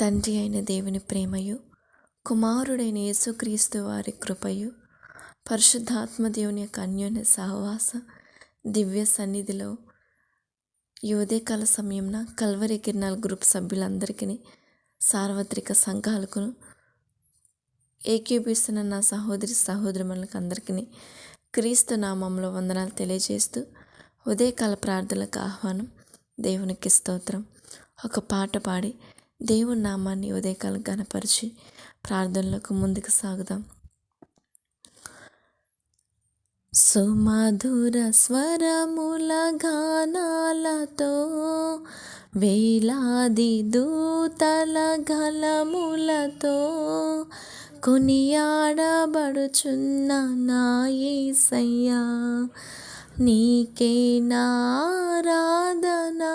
తండ్రి అయిన దేవుని ప్రేమయు కుమారుడైన యేసుక్రీస్తు వారి కృపయు పరిశుద్ధాత్మ దేవుని యొక్క అన్యోన్య సహవాస దివ్య సన్నిధిలో ఈ ఉదయకాల సమయంన కల్వరి కిరణాల గ్రూప్ సభ్యులందరికీ సార్వత్రిక సంఘాలకు ఏకీపిస్తున్న నా సహోదరి సహోదరులకు అందరికీ క్రీస్తు నామంలో వందనాలు తెలియజేస్తూ ఉదయకాల ప్రార్థనలకు ఆహ్వానం దేవునికి స్తోత్రం. ఒక పాట పాడి దేవుని నామాన్ని ఉదయకాలం గనపరిచి ప్రార్థనలకు ముందుకు సాగుదాం. సుమధుర స్వరముల గానాలతో వేలాది దూతల గలములతో కొనియాడబడుచున్న నా యేసయ్యా నీకే నారాధనా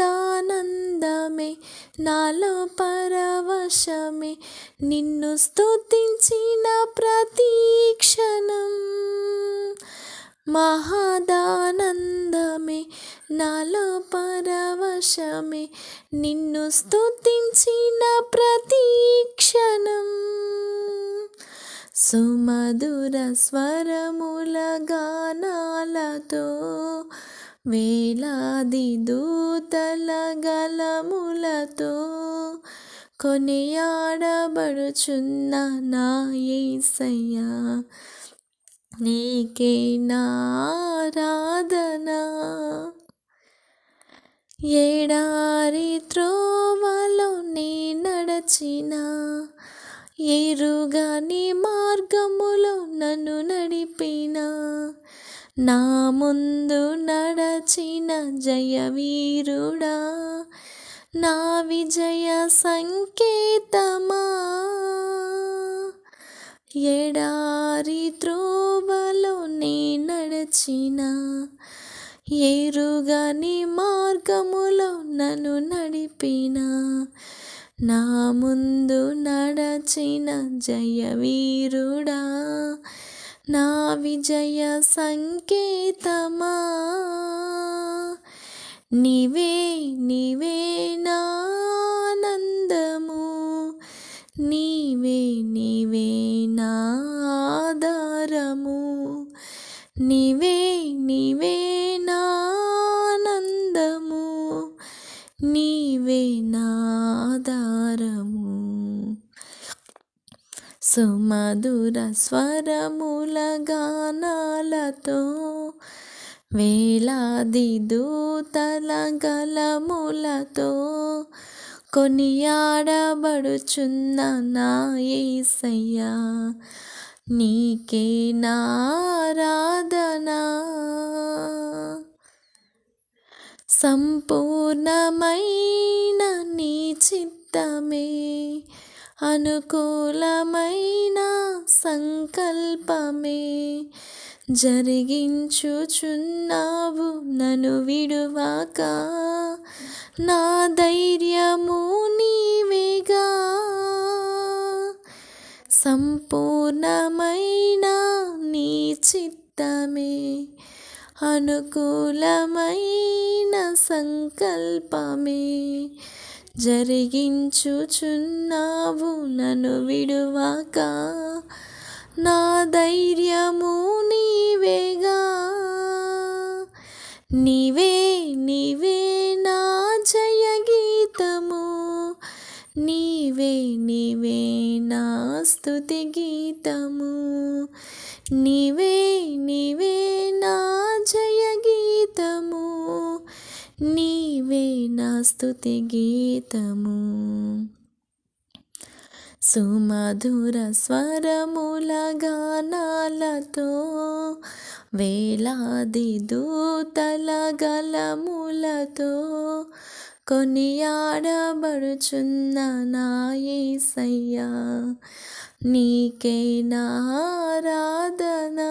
మహదానందమే నాలో పరవశమే నిన్ను స్తుతించిన ప్రతీక్షణం మహదానందమే నాలో పరవశమే నిన్ను స్తుతించిన ప్రతీక్షణం సుమధుర స్వరముల గానాలతో వేలాది దూతల గలములతో కొనియాడబడుచున్న నా ఏసయ్యా నీకే నారాధన ఏడారి త్రోవలో నీ నడచిన ఎరుగని మార్గములో నన్ను నడిపినా నా ముందు నడచిన జయవీరుడా నా విజయ సంకేతమా? ఎడారి త్రోవలో నే నడచిన ఏరుగాని మార్గములో నన్ను నడిపిన నా ముందు నడచిన జయవీరుడా నా విజయ సంకేతమా? నీవే నీవే నానందము. నీవే నీవే నాధారము. నీవే నీవే నానందము. నీవే నాధారము. సుమధుర స్వరముల గానాలతో వేలాది దూతల గలములతో కొనియాడబడుచున్న నా ఏసయ్యా నీకే నారాధనా సంపూర్ణమైన నీ చిత్తమే అనుకూలమైన సంకల్పమే. జరిగించుచున్నావు నన్ను విడువాక. నా ధైర్యము నీవేగా. సంపూర్ణమైన నీ చిత్తమే. అనుకూలమైన సంకల్పమే. జరిగించుచున్నావు నన్ను విడువాక. నా ధైర్యము నీవేగా. నీవే నీవే నా జయ గీతము నీవే నీవే నా స్థుతి గీతము. నీవే నీవే నా జయ గీతము నీవే నా స్తుతి గీతము. సుమధుర స్వరముల గానాలతో వేలాది దూతల గలములతో కొనియాడబడుచున్న నా నీకేనారాధనా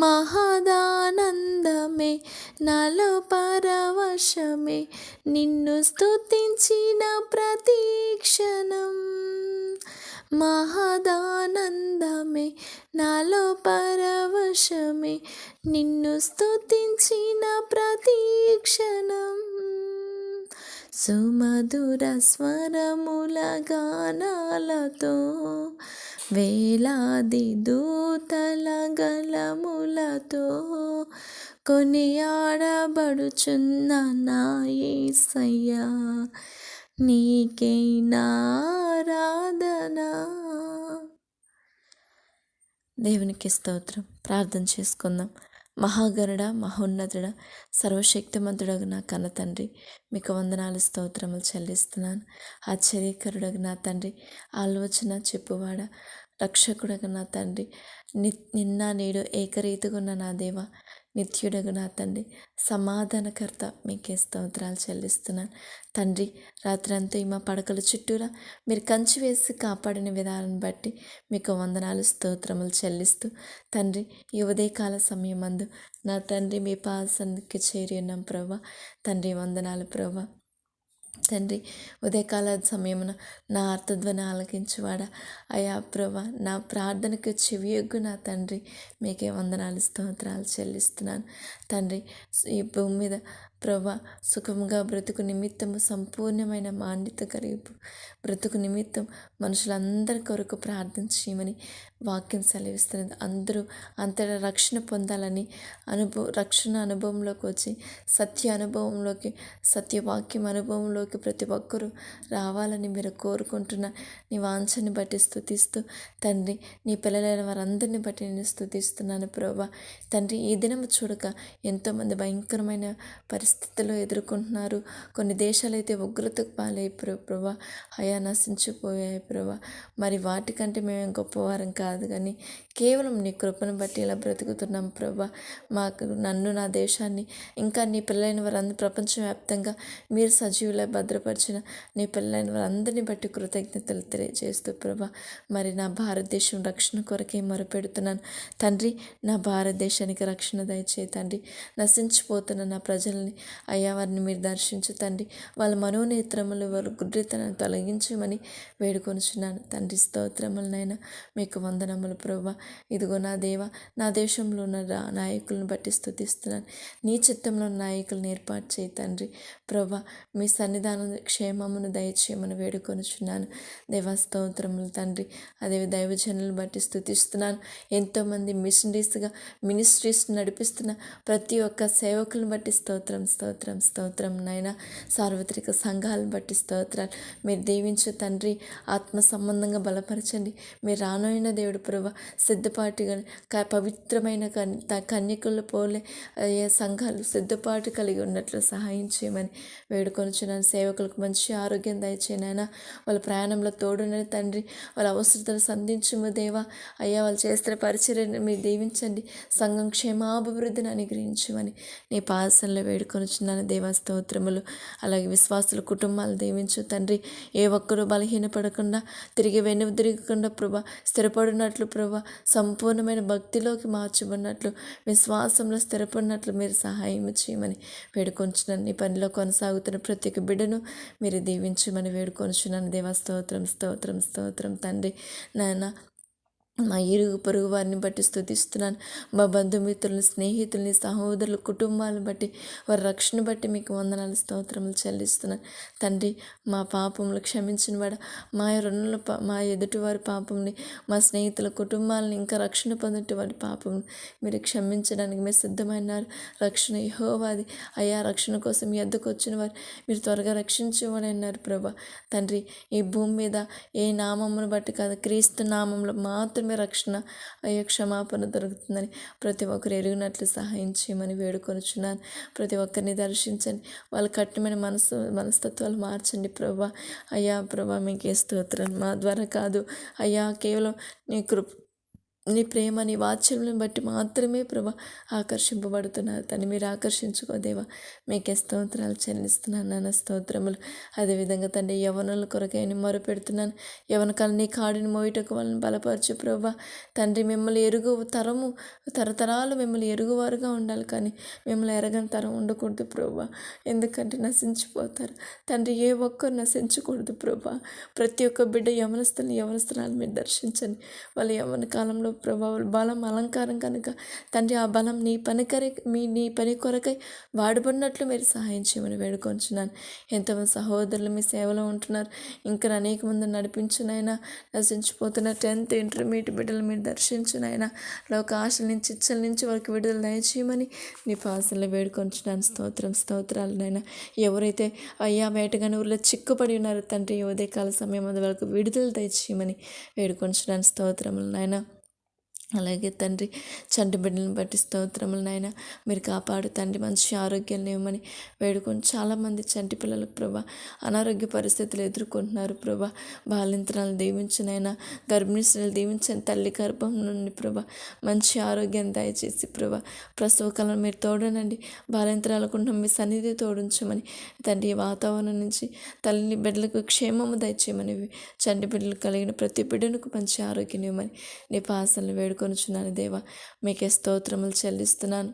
మహదానందమే నాలో పరవశమే నిన్ను స్తుతించిన ప్రతీక్షణం మహదానందమే నాలో పరవశమే నిన్ను స్తుతించిన ప్రతీక్షణం సుమధుర స్వరముల గానాలతో వేలాది దూతల గలములతో కొనియాడబడుచున్న ఆడబడుచున్న యేసయ్యా నీకే నారాధనా? దేవునికి స్తోత్రం. ప్రార్థన చేసుకుందాం. మహాగరుడ మహోన్నతుడ సర్వశక్తిమంతుడగు నా కన్న తండ్రి మీకు వందనాలు స్తోత్రములు చెల్లిస్తున్నాను. ఆశ్చర్యకరుడగు నా తండ్రి ఆలోచన చెప్పువాడ రక్షకుడగు నా తండ్రి ని నిన్న నేడు ఏకరీతిగా ఉన్న నా దేవ నిత్యుడగు నా తండ్రి సమాధానకర్త మీకే స్తోత్రాలు చెల్లిస్తున్నాను. తండ్రి రాత్రంతా మా పడకల చుట్టూరా మీరు కంచి వేసి కాపాడిన విధానాన్ని బట్టి మీకు వందనాలు స్తోత్రములు చెల్లిస్తూ తండ్రి ఈ ఉదయకాల సమయం అందు నా తండ్రి మీ పాసన్నికి చేరి ఉన్నాం ప్రభా. తండ్రి వందనాలు ప్రభా. తండ్రి ఉదయకాల సమయమున నా అర్థధ్వని ఆలకించువాడా. అయా ప్రభా నా ప్రార్థనకు చెవియొగ్గు నా తండ్రి. మీకే వందనాలు స్తోత్రాలు చెల్లిస్తున్నాను. తండ్రి ఈ భూమి మీద ప్రభా సుఖముగా బ్రతుకు నిమిత్తము సంపూర్ణమైన మాన్యత కలిగి బ్రతుకు నిమిత్తం మనుషులందరి కొరకు ప్రార్థించమని వాక్యం సెలవిస్తున్నది. అందరూ అంతటా రక్షణ పొందాలని అనుభవ రక్షణ అనుభవంలోకి వచ్చి సత్య అనుభవంలోకి సత్యవాక్యం అనుభవంలోకి ప్రతి ఒక్కరూ రావాలని మీరు కోరుకుంటున్న నీ వాంఛని బట్టి స్థుతిస్తూ తండ్రి నీ పిల్లలైన వారందరిని బట్టి నేను స్థుతిస్తున్నాను ప్రభా. తండ్రి ఈ దినం చూడక ఎంతోమంది భయంకరమైన పరిస్థితులు ఎదుర్కొంటున్నారు. కొన్ని దేశాలు అయితే ఉగ్రతకు పాలైపోయారు ప్రభా. హయా నశించిపోయాయి ప్రభా. మరి వాటికంటే మేము గొప్పవారం కాదు కానీ కేవలం నీ కృపను బట్టి ఇలా బ్రతుకుతున్నాం ప్రభా. మాకు నన్ను నా దేశాన్ని ఇంకా నీ పిల్లలైన వారందరూ ప్రపంచవ్యాప్తంగా మీరు సజీవులా భద్రపరిచిన నీ పిల్లలైన వారందరినీ బట్టి కృతజ్ఞతలు తెలియజేస్తూ ప్రభా. మరి నా భారతదేశం రక్షణ కొరకే మొరపెడుతున్నాను. తండ్రి నా భారతదేశానికి రక్షణ దయచే తండ్రి. నశించిపోతున్న నా ప్రజల్ని అయ్యా వారిని మీరు దర్శించు తండ్రి. వాళ్ళ మనోనేత్రములు వారు గుడ్రితనాన్ని తొలగించమని వేడుకొనుచున్నాను. తండ్రి స్తోత్రములనైనా మీకు వందనములు ప్రభా ఇదిగో నా దేవ నా దేశంలో ఉన్న నాయకులను బట్టి స్థుతిస్తున్నాను నీ చిత్తంలో నాయకులను ఏర్పాటు చేయి తండ్రి. ప్రభా మీ సన్నిధానం క్షేమమును దయచేయమని వేడుకొనుచున్నాను. దేవా స్తోత్రములు తండ్రి. అదే దైవజనులను బట్టి స్థుతిస్తున్నాను ఎంతోమంది మిషనరీస్గా మినిస్ట్రీస్ నడిపిస్తున్న ప్రతి ఒక్క సేవకులను బట్టి స్తోత్రం స్తోత్రం స్తోత్రం నాయన. సార్వత్రిక సంఘాలను బట్టి స్తోత్రాలు. మీరు దీవించు తండ్రి ఆత్మ సంబంధంగా బలపరచండి. మీరు రానోయిన దేవుడు ప్రభా సిద్ధపాటుగా పవిత్రమైన కన్యకుల పోలే అయ్యే సంఘాలు సిద్ధపాటు కలిగి ఉన్నట్లు సహాయం చేయమని వేడుకొనిచున్నాను. సేవకులకు మంచి ఆరోగ్యం దయచేనైనా వాళ్ళ ప్రయాణంలో తోడునని తండ్రి వాళ్ళ అవసరతలు సంధించము దేవా. అయ్యా వాళ్ళు చేస్తున్న పరిచర్యను మీరు దీవించండి. సంఘం క్షేమాభివృద్ధిని అనుగ్రహించమని నీ పాసంలో వేడుకొనిచున్నాను దేవా స్తోత్రములు. అలాగే విశ్వాసుల కుటుంబాలు దీవించు తండ్రి. ఏ ఒక్కరూ బలహీనపడకుండా తిరిగి వెనుదిరగకుండా ప్రభా స్థిరపడినట్లు ప్రభా సంపూర్ణమైన భక్తిలోకి మార్చబడినట్లు విశ్వాసంలో స్థిరపడినట్లు మీరు సహాయం చేయమని వేడుకొంచున్నాను. నీ పనిలో కొనసాగుతున్న ప్రతి ఒక్క బిడ్డను మీరు దీవించమని వేడుకొంచున్నాను. దేవా స్తోత్రం స్తోత్రం స్తోత్రం తండ్రి. నాయన మా ఇరుగు పొరుగు వారిని బట్టి స్థుతిస్తున్నాను మా బంధుమిత్రులని స్నేహితుల్ని సహోదరులు కుటుంబాలను బట్టి వారి రక్షణ బట్టి మీకు వందనాలు స్తోత్రములు చెల్లిస్తున్నాను. తండ్రి మా పాపములు క్షమించిన వాడ. మా రుణుల మా ఎదుటివారి పాపంని మా స్నేహితుల కుటుంబాలను ఇంకా రక్షణ పొందేటివారి పాపం మీరు క్షమించడానికి మీరు సిద్ధమైనారు. రక్షణ యహోవాది. అయ్యా రక్షణ కోసం మీ ఎద్దకు వచ్చిన వారు మీరు త్వరగా రక్షించవని అన్నారు ప్రభా. తండ్రి ఈ భూమి మీద ఏ నామమును బట్టి కాదు క్రీస్తు నామంలో మాత్రం మాత్రమే రక్షణ అయ్యే క్షమాపణ దొరుకుతుందని ప్రతి ఒక్కరు ఎరిగినట్లు సహాయం చేయమని వేడుకొనుచున్నాను. ప్రతి ఒక్కరిని దర్శించండి. వాళ్ళ కఠినమైన మనసు మనస్తత్వాలు మార్చండి ప్రభా. అయ్యా ప్రభా మీకే స్తోత్రం. మా ద్వారా కాదు. అయ్యా కేవలం నీ కృప నీ ప్రేమ నీ వాత్సల్యం బట్టి మాత్రమే ప్రభా ఆకర్షింపబడుతున్నారు. తను మీరు ఆకర్షించుకోదేవా మీకే స్తోత్రాలు చెల్లిస్తున్నాను నాన్న స్తోత్రములు. అదేవిధంగా తండ్రి యవనుల కొరకై మొరపెడుతున్నాను. యవన కాలం నీ కాడిని మోయటకు వాళ్ళని బలపరచు ప్రభా. తండ్రి మిమ్మల్ని ఎరుగు తరము తరతరాలు మిమ్మల్ని ఎరుగువారుగా ఉండాలి కానీ మిమ్మల్ని ఎరగని తరం ఉండకూడదు ప్రభా. ఎందుకంటే నశించిపోతారు. తండ్రి ఏ ఒక్కరు నశించకూడదు ప్రభా. ప్రతి ఒక్క బిడ్డ యవనస్తుని యవనస్తురాలు మీరు దర్శించండి. వాళ్ళ యవన కాలంలో ప్రభా బలం అలంకారం కనుక తండ్రి ఆ బలం నీ పని కరి మీ నీ పని కొరకై వాడబడినట్లు మీరు సహాయం చేయమని వేడుకొంచున్నాను. ఎంతమంది సహోదరులు మీ సేవలో ఉంటున్నారు. ఇంకా అనేక మంది నడిపించునైనా నశించిపోతున్న టెన్త్ ఇంటర్మీడియట్ బిడ్డలు మీరు దర్శించునైనా లోక ఆశల నుంచి ఇచ్చల నుంచి వారికి విడుదల దయచేయమని నీ పాసల్లో వేడుకొంచున్నాను. స్తోత్రం స్తోత్రాలనైనా ఎవరైతే అయ్యా వేటగాని ఊర్లో చిక్కుపడి ఉన్నారు తండ్రి ఉదయకాల సమయం అది వాళ్ళకు విడుదల దయచేయమని వేడుకొంచున్నాను. స్తోత్రములు అలాగే తండ్రి చంటి బిడ్డలను బట్టి స్తోత్రములు నాయన. మీరు కాపాడు తండ్రి మంచి ఆరోగ్యం ఇవ్వమని వేడుకొని చాలామంది చంటి పిల్లలకు ప్రభా అనారోగ్య పరిస్థితులు ఎదుర్కొంటున్నారు ప్రభా. బాలింతరాలు దీవించినైనా గర్భిణీ స్త్రీలు దీవించని తల్లి గర్భం నుండి ప్రభా మంచి ఆరోగ్యాన్ని దయచేసి ప్రభా ప్రసవకాలం మీరు తోడనండి. బాలింతరాలకు మీ సన్నిధి తోడించమని తండ్రి వాతావరణం నుంచి తల్లిని బిడ్డలకు క్షేమము దయచేయమని చంటి బిడ్డలు కలిగిన ప్రతి బిడ్డలకు మంచి ఆరోగ్యం ఇవ్వమని నీ పాసలను వేడుకొనుచున్నాను. దేవా మీకే స్తోత్రములు చెల్లిస్తున్నాను.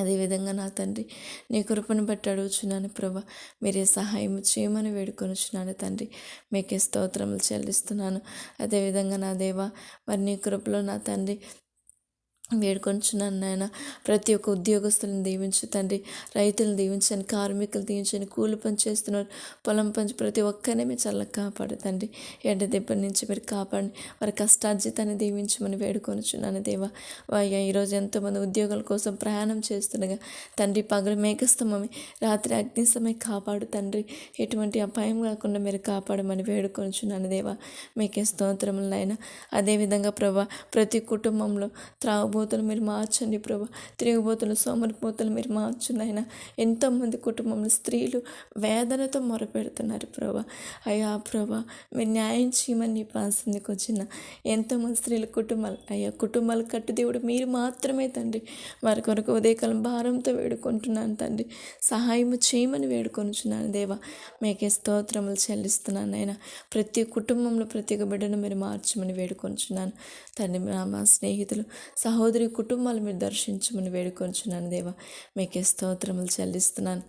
అదేవిధంగా నా తండ్రి నీ కృపను బట్టి అడుగుచున్నాను ప్రభా. మీరే సహాయం చేయమని వేడుకొనుచున్నాను తండ్రి. మీకే స్తోత్రములు చెల్లిస్తున్నాను. అదేవిధంగా నా దేవా మరి నీ కృపలో నా తండ్రి వేడుకొంచున్నాను నాయన. ప్రతి ఒక్క ఉద్యోగస్తులను దీవించు తండ్రి. రైతులను దీవించండి కార్మికులు దీవించండి కూలి పని చేస్తున్నారు పొలం పంచి ప్రతి ఒక్కరిని మీరు చల్లగా కాపాడు తండ్రి. ఎండ దెబ్బ నుంచి మీరు కాపాడి వారి కష్టార్జితాన్ని దీవించమని వేడుకొనుచున్నాను దేవా. అయ్యా ఈరోజు ఎంతోమంది ఉద్యోగాల కోసం ప్రయాణం చేస్తుండగా తండ్రి పగలు మేఘస్తంభమే రాత్రి అగ్నిస్తమై కాపాడు తండ్రి. ఎటువంటి అపాయం కాకుండా మీరు కాపాడమని వేడుకొనుచున్నాను దేవా. మీకే స్తోత్రములు నాయన. అదేవిధంగా ప్రభా ప్రతి కుటుంబంలో త్రాగుబో తాగుబోతులు మీరు మార్చండి ప్రభా. తిరిగిపోతులు సోమరిపోతులు మీరు మార్చండి ఆయన ఎంతోమంది కుటుంబంలో స్త్రీలు వేదనతో మొరపెడుతున్నారు ప్రభా. అయ్యా ప్రభా మీరు న్యాయం చేయమని నీ పాసిందికి వచ్చిన ఎంతోమంది స్త్రీల కుటుంబాలు అయ్యా కుటుంబాలు కట్టు దేవుడు మీరు మాత్రమే తండ్రి. వారి కొరకు ఉదయకాలం భారంతో వేడుకుంటున్నాను తండ్రి. సహాయం చేయమని వేడుకొనుచున్నాను దేవా. మీకే స్తోత్రములు చెల్లిస్తున్నాను అయినా ప్రతి కుటుంబంలో ప్రతి బిడ్డను మీరు మార్చమని వేడుకొనిచున్నాను. తండ్రి మా స్నేహితులు సహోదరు సహోదరి కుటుంబాలు మీరు దర్శించమని వేడుకొంచున్నాను దేవా. మీకే స్తోత్రములు చెల్లిస్తున్నాను.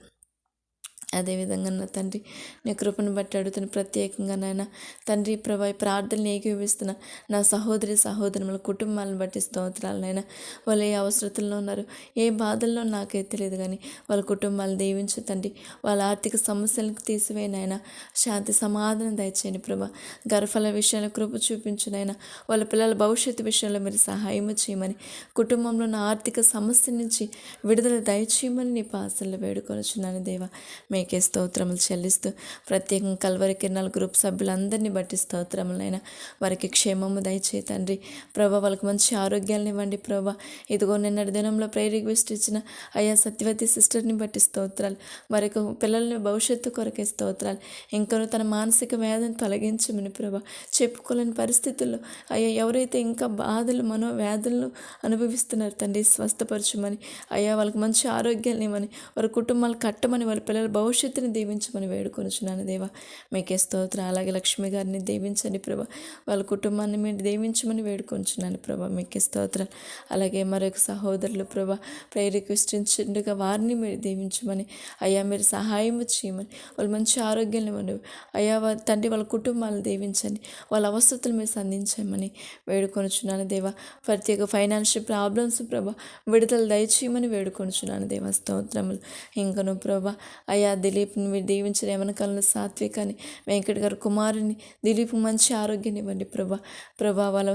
అదేవిధంగా నా తండ్రి నీ కృపను బట్టి అడుగుతున్న ప్రత్యేకంగా నాయన తండ్రి ప్రభా ప్రార్థనలు ఏకీవిస్తున్న నా సహోదరి సహోదరుల కుటుంబాలను బట్టి స్తోత్రాలనైనా వాళ్ళు ఏ అవసరతల్లో ఉన్నారు ఏ బాధల్లో నాకే తెలియదు కానీ వాళ్ళ కుటుంబాలు దీవించు తండ్రి. వాళ్ళ ఆర్థిక సమస్యలకు తీసివేయనైనా శాంతి సమాధానం దయచేయండి ప్రభా. గర్భల విషయంలో కృప చూపించునైనా వాళ్ళ పిల్లల భవిష్యత్తు విషయంలో మీరు సహాయం చేయమని కుటుంబంలో ఉన్న ఆర్థిక సమస్య నుంచి విడుదల దయచేయమని నీ పాసల్లో వేడుకొనుచున్నాను దేవా. మే మీకే స్తోత్రములు చెల్లిస్తూ ప్రత్యేకంగా కల్వరి కిరణాల గ్రూప్ సభ్యులందరినీ బట్టి స్తోత్రములైనా వారికి క్షేమము దయచే తండ్రి. ప్రభా వాళ్ళకి మంచి ఆరోగ్యాలను ఇవ్వండి ప్రభా. ఇదిగో నిన్నటి దినంలో ప్రేరిక్వెస్ట్ ఇచ్చిన అయ్యా సత్యవతి సిస్టర్ని బట్టి స్తోత్రాలు. యొక్క పిల్లల్ని భవిష్యత్తు కొరకే స్తోత్రాలు. ఇంకను తన మానసిక వేదన తొలగించమని ప్రభా చెప్పుకోలేని పరిస్థితుల్లో అయ్యా ఎవరైతే ఇంకా బాధలు మనో వ్యాధులను అనుభవిస్తున్నారు తండ్రి స్వస్థపరచమని అయ్యా వాళ్ళకి మంచి ఆరోగ్యాలు ఇవ్వని వారి కుటుంబాలు కట్టమని వాళ్ళ పిల్లల భవిష్యత్తు భవిష్యత్తుని దీవించమని వేడుకొనుచున్నాను దేవా. మీకే స్తోత్ర. అలాగే లక్ష్మి గారిని దీవించండి ప్రభా. వాళ్ళ కుటుంబాన్ని మీరు దీవించమని వేడుకొంచున్నాను ప్రభా. మీకే స్తోత్ర. అలాగే మరొక సహోదరులు ప్రభా ప్రేరేకిస్తుండగా వారిని మీరు దీవించమని. అయ్యా మీరు సహాయం చేయమని. వాళ్ళు మంచి ఆరోగ్యం ఇవ్వండి అయ్యా వాళ్ళ తండ్రి వాళ్ళ కుటుంబాలను దీవించండి. వాళ్ళ అవసరతలు మీరు సంధించమని వేడుకొనుచున్నాను దేవా. ప్రత్యేక ఫైనాన్షియల్ ప్రాబ్లమ్స్ ప్రభా విడుదల దయచేయమని వేడుకొనుచున్నాను దేవా. స్తోత్రములు. ఇంకను ప్రభా అయ్యా దిలీప్ని మీరు దీవించిన యమనకాలంలో సాత్వికాన్ని వెంకట గారు కుమారుని దిలీప్ మంచి ఆరోగ్యాన్ని ఇవ్వండి ప్రభా. ప్రభా వాళ్ళ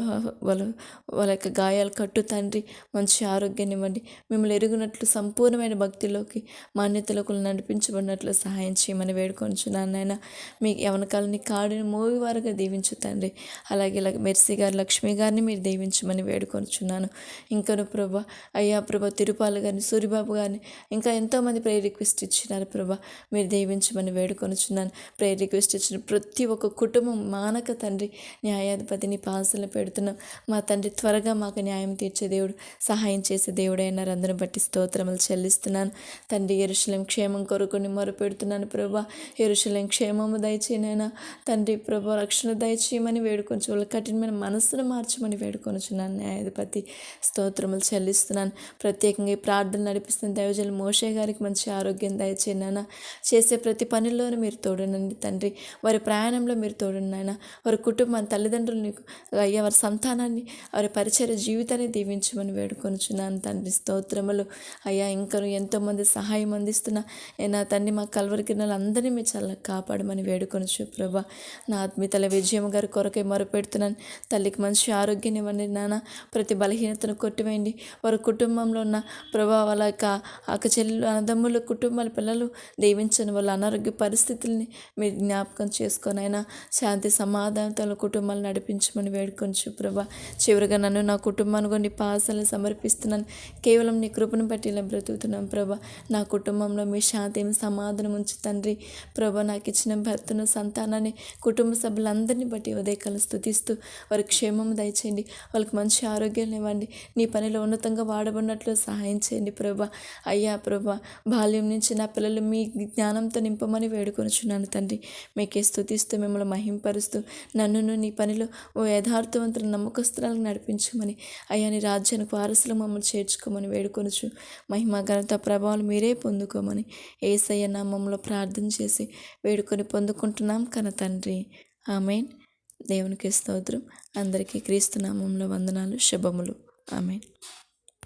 వాళ్ళ వాళ్ళ యొక్క గాయాలు కట్టు తండ్రి మంచి ఆరోగ్యాన్ని ఇవ్వండి. మిమ్మల్ని ఎరుగునట్లు సంపూర్ణమైన భక్తిలోకి మాన్యతలకు నడిపించబడినట్లు సహాయం చేయమని వేడుకొంచున్నాను నాయన. మీ యవనకాలని కాడిని మోగివారుగా దీవించు తండ్రి. అలాగే మెర్సీ గారు లక్ష్మి గారిని మీరు దీవించమని వేడుకొంచున్నాను. ఇంకను ప్రభా అయ్యా ప్రభా తిరుపాలు గారిని సూరిబాబు గారిని ఇంకా ఎంతోమంది ప్రే రిక్వెస్ట్ ఇచ్చినారు ప్రభా. మీరు దీవించమని వేడుకొనుచున్నాను. ప్రేయర్ రిక్వెస్ట్ ఇచ్చిన ప్రతి ఒక్క కుటుంబం మానక తండ్రి న్యాయాధిపతిని పాసలు పెడుతున్నాం మా తండ్రి త్వరగా మాకు న్యాయం తీర్చే దేవుడు సహాయం చేసే దేవుడైనారు అందరిని బట్టి స్తోత్రములు చెల్లిస్తున్నాను. తండ్రి ఎరుశలం క్షేమం కొరకుని మొరపెడుతున్నాను ప్రభా. ఎరుశలం క్షేమము దయచేనైనా తండ్రి ప్రభా రక్షణ దయచేయమని వేడుకొంచు వాళ్ళ కఠినమైన మనస్సును మార్చమని వేడుకొనుచున్నాను. న్యాయాధిపతి స్తోత్రములు చెల్లిస్తున్నాను. ప్రత్యేకంగా ప్రార్థన నడిపిస్తున్న దైవజలు మోషే గారికి మంచి ఆరోగ్యం దయచేయనైనా చేసే ప్రతి పనిలోనూ మీరు తోడునండి తండ్రి. వారి ప్రయాణంలో మీరు తోడున్నాయన వారి కుటుంబం తల్లిదండ్రులని అయ్యా వారి సంతానాన్ని వారి పరిచయ జీవితాన్ని దీవించమని వేడుకొనుచున్నాను తండ్రి. స్తోత్రములు. అయ్యా ఇంకా ఎంతోమంది సహాయం అందిస్తున్న. ఏ నా తండ్రి మా కల్వరి కిరణాలు అందరినీ మీ చల్ల కాపాడమని వేడుకొనుచు ప్రభా. నా ఆత్మీయతల విజయం గారి కొరకే మొరపెడుతున్నాను. తల్లికి మంచి ఆరోగ్యాన్ని ఇవ్వండి నాన్న ప్రతి బలహీనతను కొట్టివేయండి. వారి కుటుంబంలో ఉన్న ప్రభా వాళ్ళ యొక్క అక్క చెల్లెలు అన్నదమ్ములు కుటుంబాల పిల్లలు దేవి దీవించని వాళ్ళ అనారోగ్య పరిస్థితుల్ని మీరు జ్ఞాపకం చేసుకొని అయినా శాంతి సమాధానంతో కుటుంబాలు నడిపించమని వేడుకొని ప్రభా. చివరిగా నన్ను నా కుటుంబాన్ని కొన్ని పాసలు సమర్పిస్తున్నాను. కేవలం నీ కృపను బట్టి ఇలా బ్రతుకుతున్నాను ప్రభా. నా కుటుంబంలో మీ శాంతి సమాధానం ఉంచి తండ్రి. ప్రభా నాకు ఇచ్చిన భర్తను సంతానాన్ని కుటుంబ సభ్యులందరినీ బట్టి ఉదయకాలం స్థుతిస్తూ వారి క్షేమం దయచేయండి. వాళ్ళకి మంచి ఆరోగ్యం ఇవ్వండి. నీ పనిలో ఉన్నతంగా వాడబడినట్లు సహాయం చేయండి ప్రభా. అయ్యా ప్రభా బాల్యం నుంచి నా పిల్లలు మీ జ్ఞానంతో నింపమని వేడుకొనుచున్నాను తండ్రి. మీకే స్థుతిస్తూ మిమ్మల్ని మహింపరుస్తూ నన్నును నీ పనిలో ఓ యథార్థవంతుల నమ్మకస్తురాలకు నడిపించమని అయ్యా నీ రాజ్యానికి వారసులు మమ్మల్ని చేర్చుకోమని వేడుకొనుచు. మహిమ ఘనత ప్రభావాలు మీరే పొందుకోమని ఏసయ్య నామంలో ప్రార్థన చేసి వేడుకొని పొందుకుంటున్నాం కన తండ్రి. ఆమెన్. దేవునికి స్తోత్రం. అందరికీ క్రీస్తు నామంలో వందనాలు శుభములు. ఆమెన్.